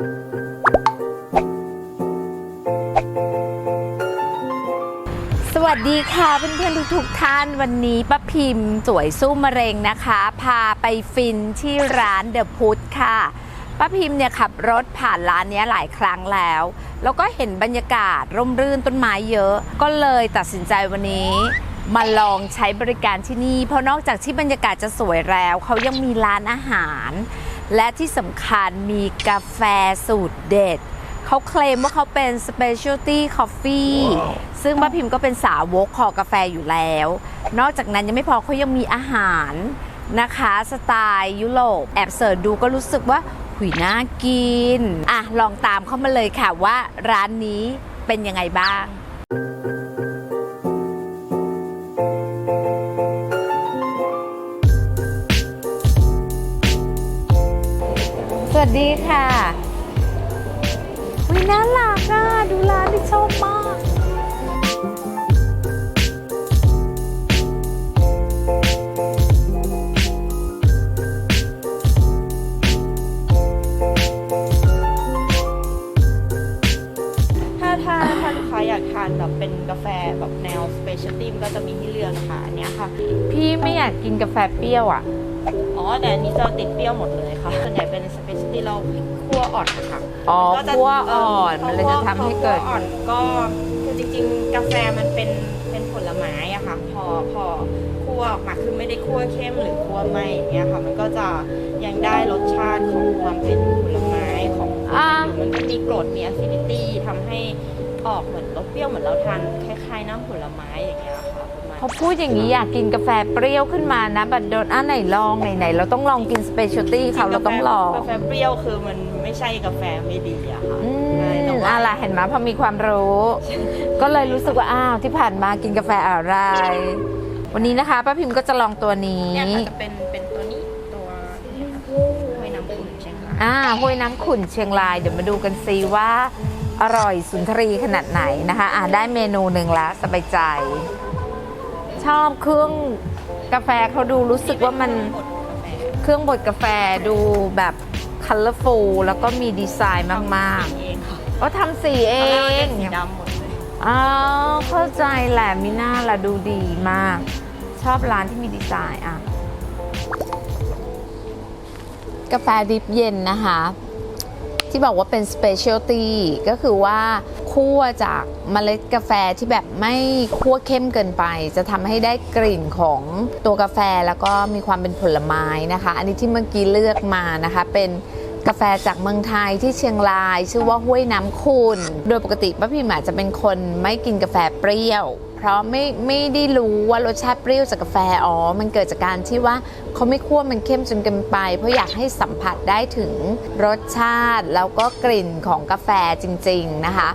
สวัสดีค่ะเพื่อนๆทุกๆท่านวันนี้ป้าพิมพ์สวยสู้มะเร็งนะคะ พาไปฟินที่ร้านเดอะพุทธค่ะป้าพิมพ์เนี่ยขับรถผ่านร้านนี้หลายครั้งแล้ว แล้วก็เห็นบรรยากาศร่มรื่นต้นไม้เยอะ ก็เลยตัดสินใจวันนี้มาลองใช้บริการที่นี่ เพราะนอกจากที่บรรยากาศจะสวยแล้ว เขายังมีร้านอาหาร และที่สำคัญมีกาแฟสูตรเด็ด เขาเคลมว่าเขาเป็น specialty coffee ซึ่งป้าพิมพ์ก็เป็นสาวกคอกาแฟอยู่แล้ว นอกจากนั้นยังไม่พอเขายังมีอาหารนะคะ สไตล์ยุโรปแอบเสิร์ชดูก็รู้สึกว่าหุยน่ากิน อะ ลองตามเข้ามาเลยค่ะว่าร้านนี้เป็นยังไงบ้าง วัสดีค่ะวิน่ารักอะดูร้านที่ชอบมากถ้าถ้าถ้าลูกค้าอยากทานแบบเป็นกาแฟแบบแนวสเปเชียลตี้ก็จะมีให้เลือกนะคะอันเนี้ยค่ะ พี่ไม่อยากกินกาแฟเปรี้ยวอะ อ๋อแต่อันนี้จะติดเปรี้ยวหมดเลยค่ะส่วนใหญ่เป็นสเปเชียลตี้เราคั่วอ่อนค่ะอ๋อมันก็จะคั่วอ่อนพมันเลยจะทำให้เกิด พอคั่วอ่อนก็คือจริงๆ กาแฟมันเป็นเป็นผลไม้อะค่ะ พอพอคั่วออกมาคือไม่ได้คั่วเข้มหรือคั่วไม่อย่างเงี้ยค่ะ มันก็จะยังได้รสชาติของความเป็นผลไม้ของอ่า มันก็มีกรดมี acidity ทำให้ออกเหมือนรสเปรี้ยวเหมือนเราทานคล้ายๆน้ำผลไม้อย่างเงี้ยค่ะประมาณ พอพูดอย่างนี้อยากกินกาแฟเปรี้ยวขึ้นมานะบัดโดนอะไหนลองไหนๆเราต้องลองกินสเปเชียลตี้เขาเราต้องลอง กาแฟเปรี้ยวคือมันไม่ใช่กาแฟไม่ดีอะค่ะอืใช่แต่มว่า อะไรเห็นไหมพอมีความรู้ ก็เลยรู้สึกว่าอ้าวที่ผ่านมากินกาแฟอะไร วันนี้นะคะป้าพิมพ์ก็จะลองตัวนี้ เนี่ยค่ะจะเป็นเป็นตัวนี้ตัวเนี่ยค่ะห้วยน้ำขุ่นเชียงรายอ่าห้วยน้ำขุ่นเชียงรายเดี๋ยวมาดูกันซิว่าอร่อยสุนทรีขนาดไหนนะคะ อ่าได้เมนูหนึ่งแล้วสบายใจ ชอบเครื่องกาแฟเขาดูรู้สึกว่ามันเครื่องบดกาแฟดูแบบ colorful แล้วก็มีดีไซน์มากเองค่ะๆก็ทำสีเอตนแรกมันเป็งนสีดำหมดเลย อ๋อเข้าใจแหละมิน่าละดูดีมาก ชอบร้านที่มีดีไซน์อะ กาแฟดริบเย็นนะคะ ที่บอกว่าเป็น specialty ก็คือว่า คั่วจากเมล็ดกาแฟที่แบบไม่คั่วเข้มเกินไป จะทำให้ได้กลิ่นของตัวกาแฟแล้วก็มีความเป็นผลไม้นะคะ อันนี้ที่เมื่อกี้เลือกมานะคะเป็นกาแฟจากเมืองไทยที่เชียงราย ชื่อว่าห้วยน้ำคุณ โดยปกติป้าพิมอาจจะเป็นคนไม่กินกาแฟเปรี้ยว เพราะไม่ไม่ได้รู้ว่ารสชาติเปรี้ยวจากกาแฟอ๋อมันเกิดจากการที่ว่าเขาไม่คั่วมันเข้มจนเกินไป เพราะอยากให้สัมผัสได้ถึงรสชาติแล้วก็กลิ่นของกาแฟจริง ๆ นะคะ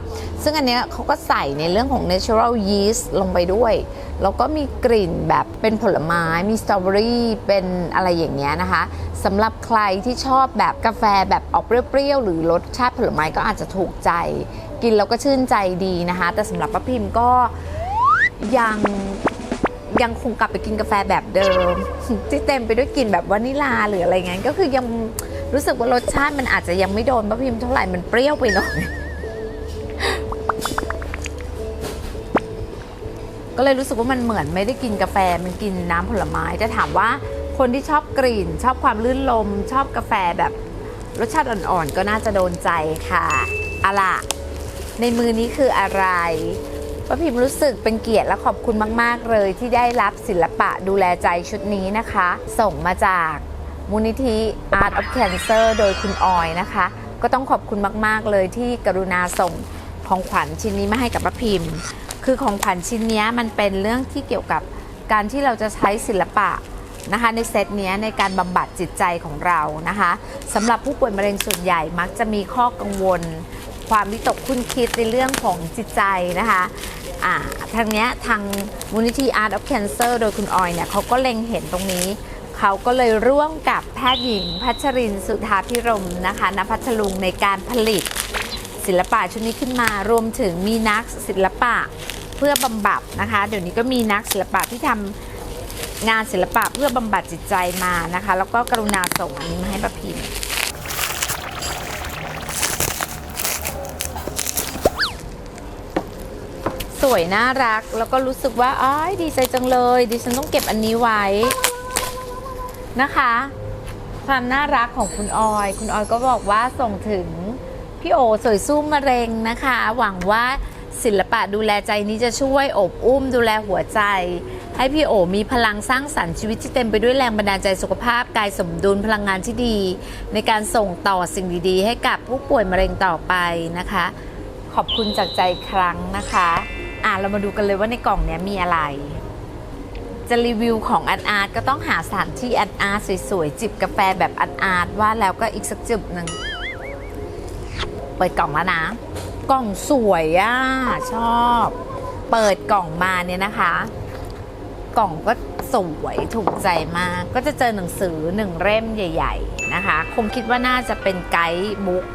ซึ่งอันเนี้ยเขาก็ใส่ในเรื่องของ natural yeast ลงไปด้วย แล้วก็มีกลิ่นแบบเป็นผลไม้มีสตรอเบอรี่เป็นอะไรอย่างเงี้ยนะคะสำหรับใครที่ชอบแบบกาแฟแบบออกเปรี้ยวๆหรือรสชาติผลไม้ก็อาจจะถูกใจ กินแล้วก็ชื่นใจดีนะคะ แต่สำหรับป้าพิมก็ ยังยังคงกลับไปกินกาแฟแบบเดิม ที่เต็มไปด้วยกลิ่นแบบวานิลาหรืออะไรเงี้ยก็คือยังรู้สึกว่ารสชาติมันอาจจะยังไม่โดนป้าพิมเท่าไหร่มันเปรี้ยวไปหน่อยก็เลยรู้สึกว่ามันเหมือนไม่ได้กินกาแฟมันกินน้ำผลไม้จะถามว่าคนที่ชอบกลิ่น ชอบความลื่นลม ชอบกาแฟแบบรสชาติอ่อนๆ ก็น่าจะโดนใจค่ะอะล่ะ ในมือนี้คืออะไร ป้าพิมรู้สึกเป็นเกียรติและขอบคุณมาก ๆ เลยที่ได้รับศิลปะดูแลใจชุดนี้นะคะ ส่งมาจากมูลนิธิ Art of Cancer โดยคุณออยนะคะ ก็ต้องขอบคุณมาก ๆ เลยที่กรุณาส่งของขวัญชิ้นนี้มาให้กับป้าพิมพ์ คือของขวัญชิ้นนี้มันเป็นเรื่องที่เกี่ยวกับการที่เราจะใช้ศิลปะนะคะในเซตนี้ในการบำบัดจิตใจของเรานะคะสำหรับผู้ป่วยมะเร็งส่วนใหญ่มักจะมีข้อกังวล ความวิตกคุ้นคิดในเรื่องของจิตใจนะคะทางเนี้ยทางมูลนิธิ Art of Cancer โดยคุณออยเนี่ยเขาก็เล็งเห็นตรงนี้ เขาก็เลยร่วมกับแพทย์หญิง พัชรินสุธาพิรมนะคะณพัทลุงในการผลิต ศิลปะชุดนี้ขึ้นมารวมถึงมีนักศิลปะเพื่อบำบัดนะคะ เดี๋ยวนี้ก็มีนักศิลปะที่ทำงานศิลปะเพื่อบำบัดจิตใจมานะคะ แล้วก็กรุณาส่งอันนี้มาให้ป้าพิม วยน่ารัก แล้วก็รู้สึกว่าอ้ายดีใจจังเลย ดิฉันต้องเก็บอันนี้ไว้นะคะ ความน่ารักของคุณออย คุณออยก็บอกว่าส่งถึงพี่โอสวยสู้มะเร็งนะคะ หวังว่าศิลปะดูแลใจนี้จะช่วยอบอุ้มดูแลหัวใจ ให้พี่โอมีพลังสร้างสรรค์ชีวิตที่เต็มไปด้วยแรงบันดาลใจสุขภาพกายสมดุลพลังงานที่ดี ในการส่งต่อสิ่งดีๆ ให้กับผู้ป่วยมะเร็งต่อไปนะคะ ขอบคุณจากใจครั้งนะคะ อะเรามาดูกันเลยว่าในกล่องเนี้ยมีอะไร จะรีวิวของอันอาร์ตก็ต้องหาสถานที่อันอาร์ตสวยๆ จิบกาแฟแบบอันอาร์ตว่าแล้วก็อีกสักจิบหนึ่งเปิดกล่องแล้วนะ กล่องสวยอะชอบ เปิดกล่องมาเนี่ยนะคะ กล่องก็สวยถูกใจมาก ก็จะเจอหนังสือหนึ่งเล่มใหญ่ ๆ นะคะ คงคิดว่าน่าจะเป็นไกด์บุ๊ก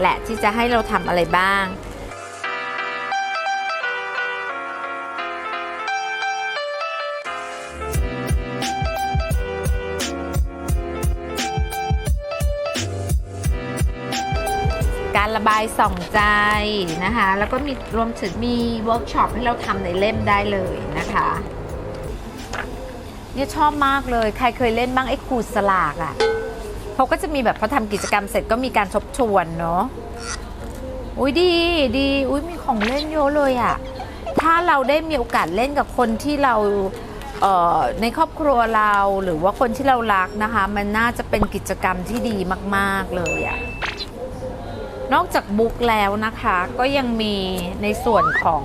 แหละที่จะให้เราทำอะไรบ้าง บายส่องใจนะคะ แล้วก็มีรวมถึงมีเวิร์กช็อปให้เราทำในเล่มได้เลยนะคะเนี่ยชอบมากเลย ใครเคยเล่นบ้างไอ้ขูดสลากอะ่ะเขาก็จะมีแบบพอทำกิจกรรมเสร็จก็มีการทบทวนเนาะอุ้ยดีดีอุ้ยมีของเล่นเยอะเลยอะ่ะถ้าเราได้มีโอกาสเล่นกับคนที่เราเในครอบครัวเราหรือว่าคนที่เรารักนะคะ มันน่าจะเป็นกิจกรรมที่ดีมาก ๆ เลยอะ่ะ นอกจากบุ๊กแล้วนะคะ ก็ยังมีในส่วนของ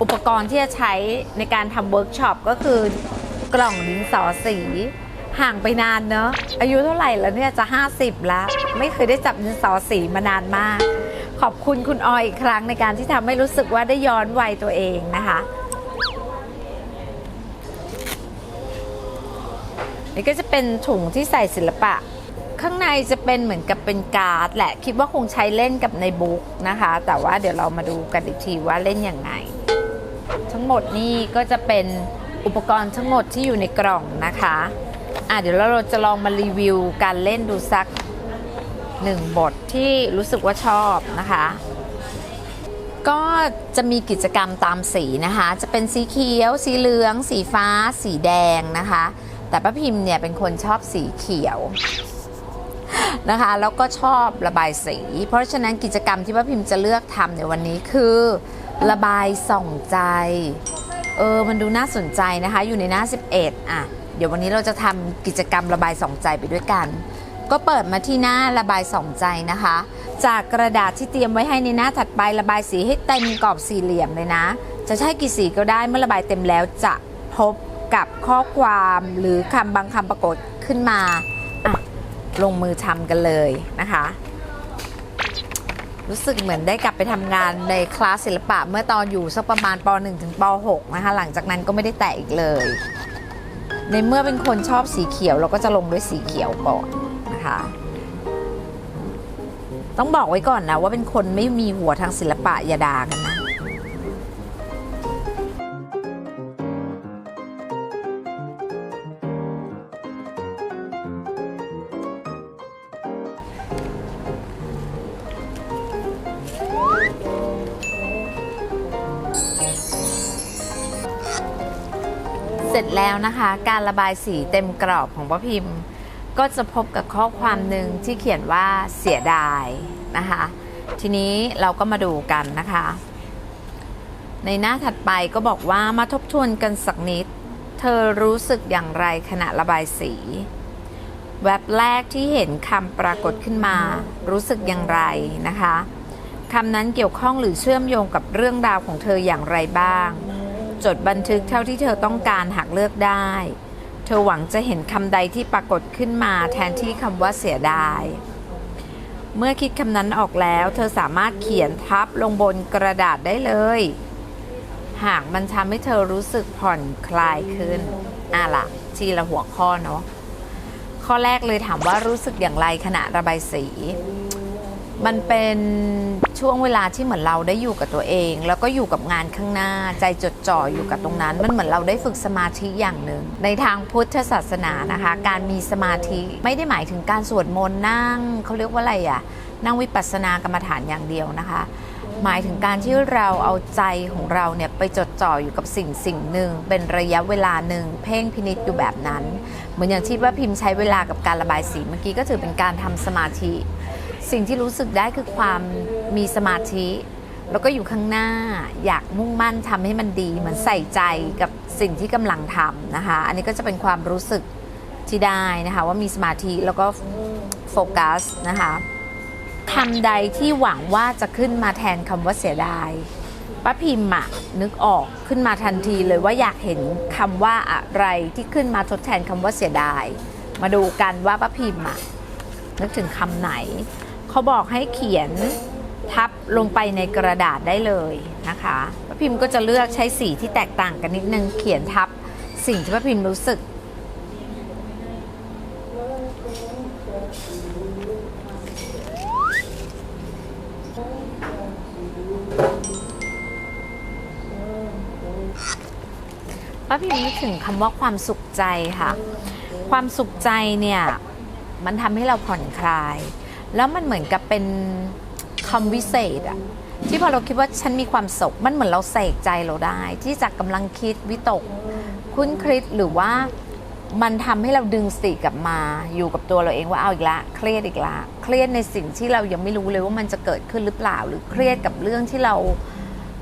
อุปกรณ์ที่จะใช้ในการทำเวิร์กช็อปก็คือกล่องดินสอสี ห่างไปนานเนอะอายุเท่าไหร่แล้วเนี่ยจะ 50 แล้ว ไม่เคยได้จับดินสอสีมานานมาก ขอบคุณคุณออยอีกครั้งในการที่ทำให้รู้สึกว่าได้ย้อนวัยตัวเองนะคะนี่ก็จะเป็นถุงที่ใส่ศิลปะ ข้างในจะเป็นเหมือนกับเป็นการ์ดแหละ คิดว่าคงใช้เล่นกับในบุ๊กนะคะ แต่ว่าเดี๋ยวเรามาดูกันอีกทีว่าเล่นยังไง ทั้งหมดนี่ก็จะเป็นอุปกรณ์ทั้งหมดที่อยู่ในกล่องนะคะอะเดี๋ยวเราจะลองมารีวิวการเล่นดูสักหนึ่งบทที่รู้สึกว่าชอบนะคะ ก็จะมีกิจกรรมตามสีนะคะ จะเป็นสีเขียว สีเหลือง สีฟ้า สีแดงนะคะ แต่ป้าพิมพ์เนี่ยเป็นคนชอบสีเขียว นะคะ แล้วก็ชอบระบายสี เพราะฉะนั้นกิจกรรมที่ป้าพิมพ์จะเลือกทำในวันนี้คือ ระบายส่องใจ เออ มันดูน่าสนใจนะคะ อยู่ในหน้า 11 อะ เดี๋ยววันนี้เราจะทำกิจกรรมระบายส่องใจไปด้วยกัน ก็เปิดมาที่หน้าระบายส่องใจนะคะ จากกระดาษที่เตรียมไว้ให้ในหน้าถัดไประบายสีให้เต็มกรอบสี่เหลี่ยมเลยนะ จะใช้กี่สีก็ได้เมื่อระบายเต็มแล้วจะพบกับข้อความหรือคำบางคำปรากฏขึ้นมา ลงมือทำกันเลยนะคะ รู้สึกเหมือนได้กลับไปทำงานในคลาสศิลปะเมื่อตอนอยู่สักประมาณป .1 ถึงป .6 นะคะ หลังจากนั้นก็ไม่ได้แตะอีกเลย ในเมื่อเป็นคนชอบสีเขียวเราก็จะลงด้วยสีเขียวก่อนนะคะต้องบอกไว้ก่อนนะว่าเป็นคนไม่มีหัวทางศิลปะอย่าด่ากันนะ แล้วนะคะ การระบายสีเต็มกรอบของป้าพิมพ์ ก็จะพบกับข้อความหนึ่งที่เขียนว่าเสียดายนะคะ ทีนี้เราก็มาดูกันนะคะ ในหน้าถัดไปก็บอกว่ามาทบทวนกันสักนิด เธอรู้สึกอย่างไรขณะระบายสี แว็บแรกที่เห็นคำปรากฏขึ้นมา รู้สึกอย่างไรนะคะคำนั้นเกี่ยวข้องหรือเชื่อมโยงกับเรื่องราวของเธออย่างไรบ้าง จดบันทึกเท่าที่เธอต้องการหากเลือกได้ เธอหวังจะเห็นคำใดที่ปรากฏขึ้นมาแทนที่คำว่าเสียดาย เมื่อคิดคำนั้นออกแล้ว เธอสามารถเขียนทับลงบนกระดาษได้เลย หากมันทำให้เธอรู้สึกผ่อนคลายขึ้นอะล่ะทีละหัวข้อเนาะข้อแรกเลยถามว่ารู้สึกอย่างไรขณะระบายสี มันเป็นช่วงเวลาที่เหมือนเราได้อยู่กับตัวเอง แล้วก็อยู่กับงานข้างหน้าใจจดจ่ออยู่กับตรงนั้น มันเหมือนเราได้ฝึกสมาธิอย่างหนึ่ง ในทางพุทธศาสนานะคะ การมีสมาธิไม่ได้หมายถึงการสวดมนต์นั่งเขาเรียกว่าอะไรอะนั่งวิปัสสนากรรมฐานอย่างเดียวนะคะ หมายถึงการที่เราเอาใจของเราเนี่ยไปจดจ่ออยู่กับสิ่งสิ่งหนึ่งเป็นระยะเวลาหนึ่งเพ่งพินิจอยู่แบบนั้น เหมือนอย่างที่ว่าพิมพ์ใช้เวลากับการระบายสีเมื่อกี้ก็ถือเป็นการทำสมาธิ สิ่งที่รู้สึกได้คือความมีสมาธิ แล้วก็อยู่ข้างหน้าอยากมุ่งมั่นทำให้มันดี เหมือนใส่ใจกับสิ่งที่กำลังทำนะคะ อันนี้ก็จะเป็นความรู้สึกที่ได้นะคะ ว่ามีสมาธิแล้วก็โฟกัสนะคะคำใดที่หวังว่าจะขึ้นมาแทนคำว่าเสียดายป้าพิมพ์อะนึกออกขึ้นมาทันทีเลยว่าอยากเห็นคำว่าอะไรที่ขึ้นมาทดแทนคำว่าเสียดาย มาดูกันว่าป้าพิมพ์อะนึกถึงคำไหน เขาบอกให้เขียนทับลงไปในกระดาษได้เลยนะคะป้าพิมพ์ก็จะเลือกใช้สีที่แตกต่างกันนิดนึง เขียนทับสิ่งที่ป้าพิมพ์รู้สึก ป้าพิมนึกถึงคำว่าความสุขใจค่ะ ความสุขใจเนี่ย มันทำให้เราผ่อนคลาย แล้วมันเหมือนกับเป็นคำวิเศษอะที่พอเราคิดว่าฉันมีความสุขมันเหมือนเราเสกใจเราได้ ที่จากกำลังคิดวิตก คุ้นคิดหรือว่ามันทำให้เราดึงสติกลับมาอยู่กับตัวเราเองว่าเอาอีกละเครียดอีกละเครียดในสิ่งที่เรายังไม่รู้เลยว่ามันจะเกิดขึ้นหรือเปล่า หรือเครียดกับเรื่องที่เรา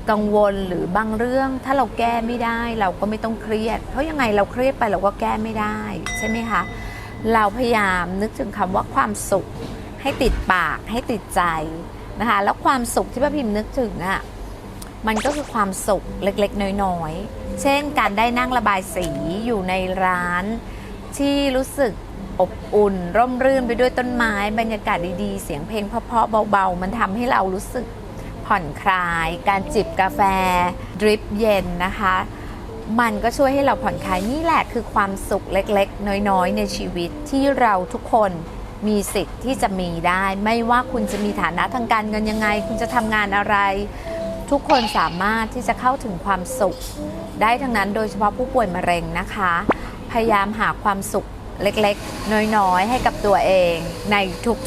กังวลหรือบางเรื่อง ถ้าเราแก้ไม่ได้เราก็ไม่ต้องเครียด เพราะยังไงเราเครียดไปเราก็แก้ไม่ได้ ใช่ไหมคะเราพยายามนึกถึงคำว่าความสุข ให้ติดปากให้ติดใจนะคะ แล้วความสุขที่ป้าพิมพ์นึกถึงอะ่ะมันก็คือความสุขเล็กๆ น้อยๆ เช่นการได้นั่งระบายสีอยู่ในร้าน ที่รู้สึกอบอุ่น ร่มรื่นไปด้วยต้นไม้ บรรยากาศดีๆ เสียงเพลงเพราะๆเบาๆ มันทำให้เรารู้สึกผ่อนคลาย การจิบกาแฟ ดริปเย็นนะคะ มันก็ช่วยให้เราผ่อนคลายนี่แหละคือความสุขเล็กๆ น้อยๆ ในชีวิตที่เราทุกคน มีสิทธิ์ที่จะมีได้ ไม่ว่าคุณจะมีฐานะทางการเงินยังไง คุณจะทำงานอะไร ทุกคนสามารถที่จะเข้าถึงความสุข ได้ทั้งนั้นโดยเฉพาะผู้ป่วยมะเร็งนะคะ พยายามหาความสุขเล็กๆ น้อยๆ ให้กับตัวเอง ใน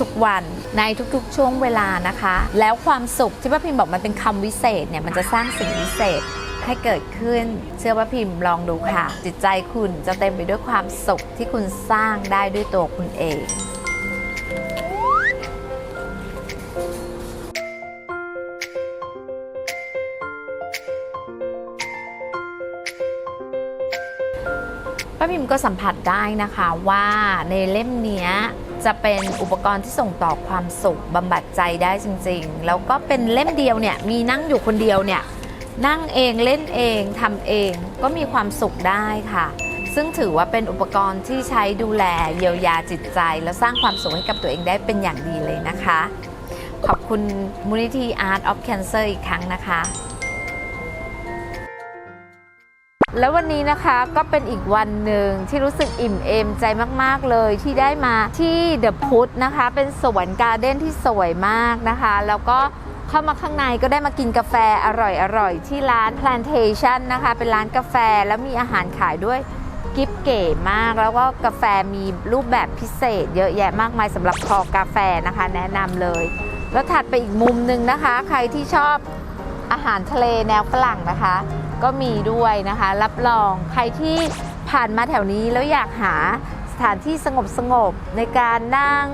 ทุกๆวัน ในทุกๆ ช่วงเวลานะคะ แล้วความสุขที่ป้าพิมพ์บอกมันเป็นคำวิเศษเนี่ยมันจะสร้างสิ่งวิเศษให้เกิดขึ้นเชื่อว่าพิมพ์ลองดูค่ะ จิตใจคุณจะเต็มไปด้วยความสุขที่คุณสร้างได้ด้วยตัวคุณเอง ป้าพิมก็สัมผัสได้นะคะว่าในเล่มนี้จะเป็นอุปกรณ์ที่ส่งต่อความสุขบำบัดใจได้จริง ๆ แล้วก็เป็นเล่มเดียวเนี่ยมีนั่งอยู่คนเดียวเนี่ยนั่งเองเล่นเองทำเองก็มีความสุขได้ค่ะ ซึ่งถือว่าเป็นอุปกรณ์ที่ใช้ดูแลเยียวยาจิตใจ และสร้างความสุขให้กับตัวเองได้เป็นอย่างดีเลยนะคะ ขอบคุณมูลนิธิ Art of Cancer อีกครั้งนะคะ แล้ววันนี้นะคะก็เป็นอีกวันหนึ่งที่รู้สึกอิ่มเอมใจมาก ๆ เลยที่ได้มาที่ The Put นะคะ เป็นสวนการ์เด้นที่สวยมากนะคะ แล้วก็เข้ามาข้างในก็ได้มากินกาแฟอร่อยๆ ที่ร้าน Plantation นะคะ เป็นร้านกาแฟแล้วมีอาหารขายด้วยกิฟเก๋มาก แล้วก็กาแฟมีรูปแบบพิเศษ เยอะแยะมากมายสำหรับคอกาแฟนะคะ แนะนำเลย แล้วถัดไปอีกมุมหนึ่งนะคะ ใครที่ชอบอาหารทะเลแนวฝรั่งนะคะ ก็มีด้วยนะคะ รับรองใครที่ผ่านมาแถวนี้แล้วอยากหาสถานที่สงบสงบๆในการนั่ง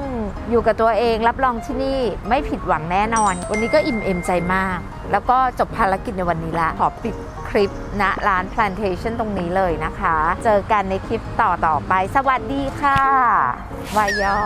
อยู่กับตัวเองรับรองที่นี่ไม่ผิดหวังแน่นอน วันนี้ก็อิ่มเอมใจมาก แล้วก็จบภารกิจในวันนี้ละขอปิดคลิปณร้าน Plantation ตรงนี้เลยนะคะ เจอกันในคลิปต่อต่อๆไป สวัสดีค่ะวายย่อ